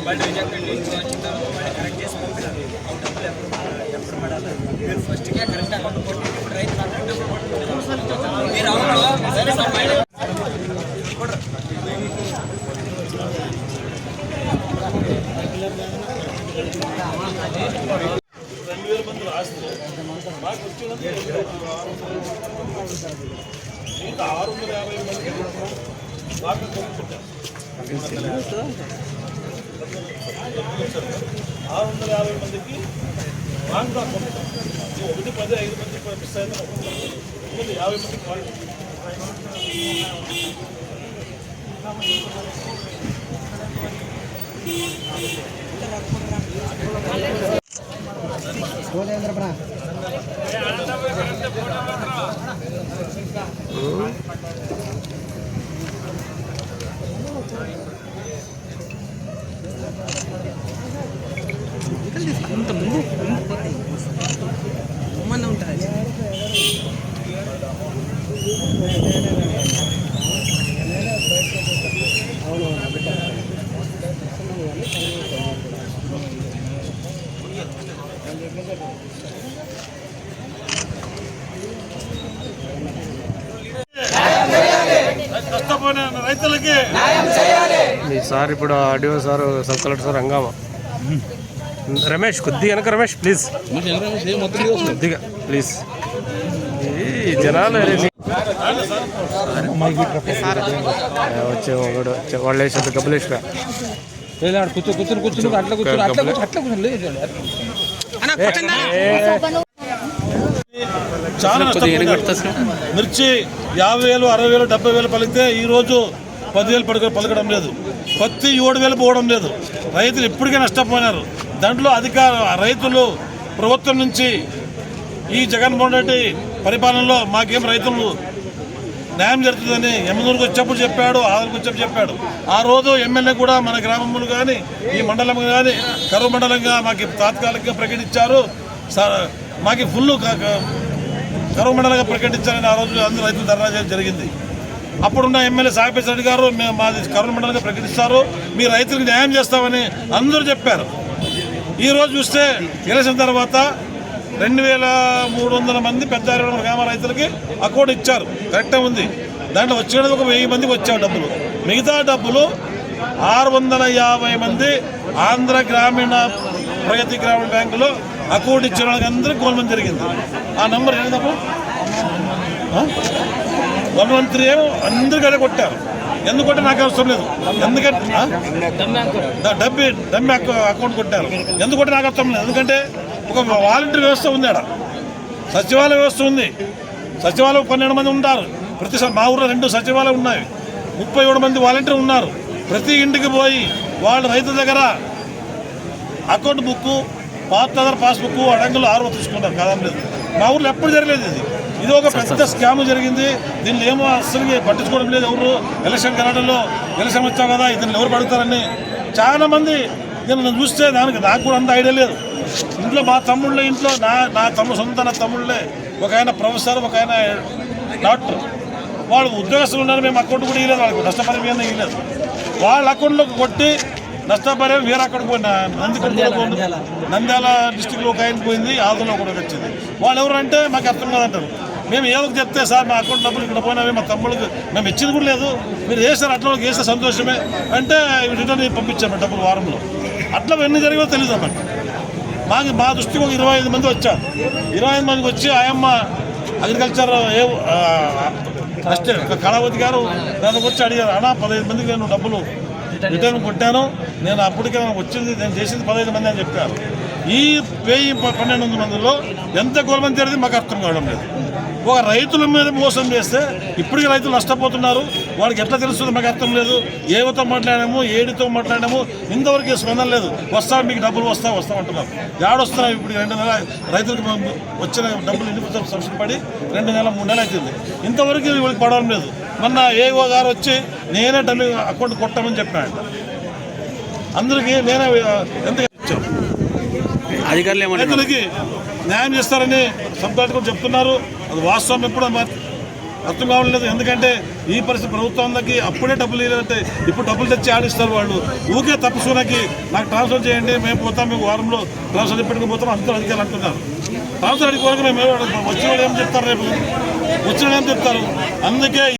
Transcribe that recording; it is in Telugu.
మళ్ళీ రిజెక్ట్ లింక్ వచ్చిన తర్వాత మళ్ళీ కరెక్ట్ చేసి పంపిస్తారు డబ్బులు ఎప్పుడు ఎప్పుడు పడాలి మీరు ఫస్ట్గా కరెక్ట్ అకౌంట్ కొట్టి ఇప్పుడు రైతు డబ్బులు మీరు అవును సరే సార్ మళ్ళీ రెండు వేల మంది రాస్తే మాకు వచ్చినది మిగతా ఆరు వందల యాభై మంది మాకు కొనుక్కుంటారు ఆరు వందల యాభై మందికి రాంగ్ కొనుక్కుంటాం ఒకటి పది ఐదు మంది మిస్ అయితే ఒకటి యాభై మంది క్వాలిటీ నష్టపోయిన రైతులకి మీ సార్ ఇప్పుడు audio sir sub collector sir హంగామా రమేష్ కొద్దిగా వెనక రమేష్ ప్లీజ్ కొద్దిగా ప్లీజ్ ఈ జనాలు వచ్చే ఒకడు వచ్చే వాళ్ళు డబ్బులు వేసుకురా కూర్చో కూర్చొని కూర్చొని అట్లా కూర్చొని అట్లా కూర్చో అట్లా కూర్చొని చాలా మిర్చి యాభై వేలు అరవై వేలు డెబ్బై వేలు పలికితే ఈ రోజు పదివేలు పడక పలకడం లేదు. పత్తి ఏడు వేలు పోవడం లేదు. రైతులు ఇప్పటికే నష్టపోయినారు. దాంట్లో అధికార రైతులు ప్రభుత్వం నుంచి ఈ జగన్మోహన్ రెడ్డి పరిపాలనలో మాకేం రైతులు న్యాయం జరుగుతుందని ఎమ్మనూరుకు వచ్చేప్పుడు చెప్పాడు ఆదరికి వచ్చేప్పుడు చెప్పాడు. ఆ రోజు ఎమ్మెల్యే కూడా మన గ్రామములు కానీ ఈ మండలం కానీ కరువు మండలంగా మాకు తాత్కాలికంగా ప్రకటించారు. స- మాకు ఫుల్ కరువు మండలంగా ప్రకటించారని ఆ రోజు అందరూ రైతులు ధర్నా చేయడం జరిగింది. అప్పుడున్న ఎమ్మెల్యే సాయిపేశ్ రెడ్డి గారు మేము మాది కరువు మండలంగా ప్రకటిస్తారు. మీ రైతులకు న్యాయం చేస్తామని అందరూ చెప్పారు. ఈరోజు చూస్తే ఎలక్షన్ తర్వాత రెండు వేల మూడు వందల మంది పెద్ద గ్రామ రైతులకి అకౌంట్ ఇచ్చారు. కరెక్టే ఉంది. దాంట్లో వచ్చేది ఒక వెయ్యి మందికి వచ్చావు డబ్బులు. మిగతా డబ్బులు ఆరు వందల యాభై మంది ఆంధ్ర గ్రామీణ ప్రగతి గ్రామీణ బ్యాంకులో అకౌంట్ ఇచ్చిన వాళ్ళకి అందరికీ గవర్నమెంట్ జరిగింది. ఆ నెంబర్ ఏంటప్పుడు వన్ వన్ త్రీ ఏమో అందరికీ కొట్టారు. ఎందుకంటే నాకు అవసరం లేదు. ఎందుకంటే డబ్బి డమ్మి అకౌంట్ కొట్టారు. ఎందుకంటే నాకు అర్థం లేదు. ఎందుకంటే ఒక వాలంటీర్ వ్యవస్థ ఉంది ఆడ. సచివాలయ వ్యవస్థ ఉంది. సచివాలయం పన్నెండు మంది ఉంటారు. ప్రతి మా ఊర్లో రెండు సచివాలయం ఉన్నాయి. ముప్పై ఏడు మంది వాలంటీర్ ఉన్నారు. ప్రతి ఇంటికి పోయి వాళ్ళ రైతుల దగ్గర అకౌంట్ బుక్ పాత పాస్బుక్ అడంగులు ఆరు తీసుకుంటారు. కదా లేదు మా ఊర్లో ఎప్పుడు జరగలేదు ఇది. ఇది ఒక పెద్ద స్కామ్ జరిగింది. దీనిలో ఏమో అసలు పట్టించుకోవడం లేదు. ఎవరు ఎలక్షన్ కనడంలో ఎలక్షన్ వచ్చావు కదా దీన్ని ఎవరు పడుతారని చాలా మంది నేను నన్ను చూస్తే దానికి నాకు కూడా అంత ఐడియా లేదు. ఇంట్లో మా తమ్ముళ్ళ ఇంట్లో నా నా తమ్ముడు సొంత నా తమ్ముళ్ళే ఒక ఆయన ప్రొఫెసర్ ఒక ఆయన డాక్టర్. వాళ్ళు ఉద్యోగస్తులు ఉన్నారు మేము అకౌంట్ కూడా ఇవ్వలేదు వాళ్ళకి నష్టపరిహారం ఇవ్వలేదు వాళ్ళ అకౌంట్లోకి కొట్టి నష్టపరిహారం వేరే అకౌంట్ పోయిన నంద్యాల డిస్టిక్లో ఒక ఆయన పోయింది ఆదులో కూడా వచ్చింది. వాళ్ళు ఎవరంటే మాకు అర్థం కాదంటారు. మేము ఏదో చెప్తే సార్ మా అకౌంట్ డబ్బులు ఇక్కడ పోయినవి మా తమ్ముళ్ళకి మేము ఇచ్చింది కూడా లేదు. మీరు వేసారు అట్లా వాళ్ళకి వేస్తే సంతోషమే? అంటే రిటర్న్ పంపించాము డబ్బులు వారంలో. అట్లా ఎన్ని జరిగిందో తెలియదు అన్నమాట మాకు మా దృష్టికి ఒక ఇరవై ఐదు మంది వచ్చారు. ఇరవై ఐదు మందికి వచ్చి ఆయమ్మ అగ్రికల్చర్ ఏ ఆ, ఫస్ట్ కళావతి గారు దానికి వచ్చి అడిగారు అన్నా పదహైదు మందికి నేను డబ్బులు రిటర్న్ కొట్టాను. నేను అప్పటికే నాకు వచ్చింది నేను చేసింది పదహైదు మంది అని చెప్పారు. ఈ వెయ్యి ప- పన్నెండు వందల మందిలో ఎంత గవర్నమెంట్ జరిగింది మాకు అర్థం కావడం లేదు. ఒక రైతుల మీద మోసం చేస్తే ఇప్పటికీ రైతులు నష్టపోతున్నారు. వాడికి ఎట్లా తెలుస్తుంది మాకు అర్థం లేదు. ఏవతో మాట్లాడాము ఏడితో మాట్లాడాము ఇంతవరకు స్పందన లేదు. వస్తా మీకు డబ్బులు వస్తా వస్తా అంటున్నారు. ఏడొస్తున్నా ఇప్పుడు రెండు నెల రైతులకు వచ్చిన డబ్బులు ఇంటి సబ్సిడీ పడి? రెండు నెలల మూడు నెలలు అవుతుంది ఇంతవరకు వీళ్ళకి పడడం లేదు. మొన్న ఏఓ గారు వచ్చి నేనే డబ్బు అకౌంట్ కొట్టామని చెప్పాడు. అందరికీ నేనే ఎంత ఇచ్చాం అధికారులు రైతులకి న్యాయం చేస్తారని సబ్ చెప్తున్నారు. అది వాస్తవం ఎప్పుడు మా- అర్థం కావట్లేదు ఎందుకంటే ఈ పరిస్థితి ప్రభుత్వానికి అప్పుడే డబ్బులు ఇవ్వాలంటే ఇప్పుడు డబ్బులు తెచ్చి ఆడిస్తారు వాళ్ళు. ఊకే తప్పసుకునకి నాకు ట్రాన్స్ఫర్ చేయండి మేము పోతాం మీకు వారంలో ట్రాన్స్ఫర్ చెప్పడానికి పోతాం అందరూ అధికారులు అంటున్నారు. ట్రాన్స్ఫర్ అడిగిపోక మేము వచ్చిన వాళ్ళు ఏం చెప్తారు రేపు? వచ్చిన వాళ్ళు ఏం చెప్తారు? అందుకే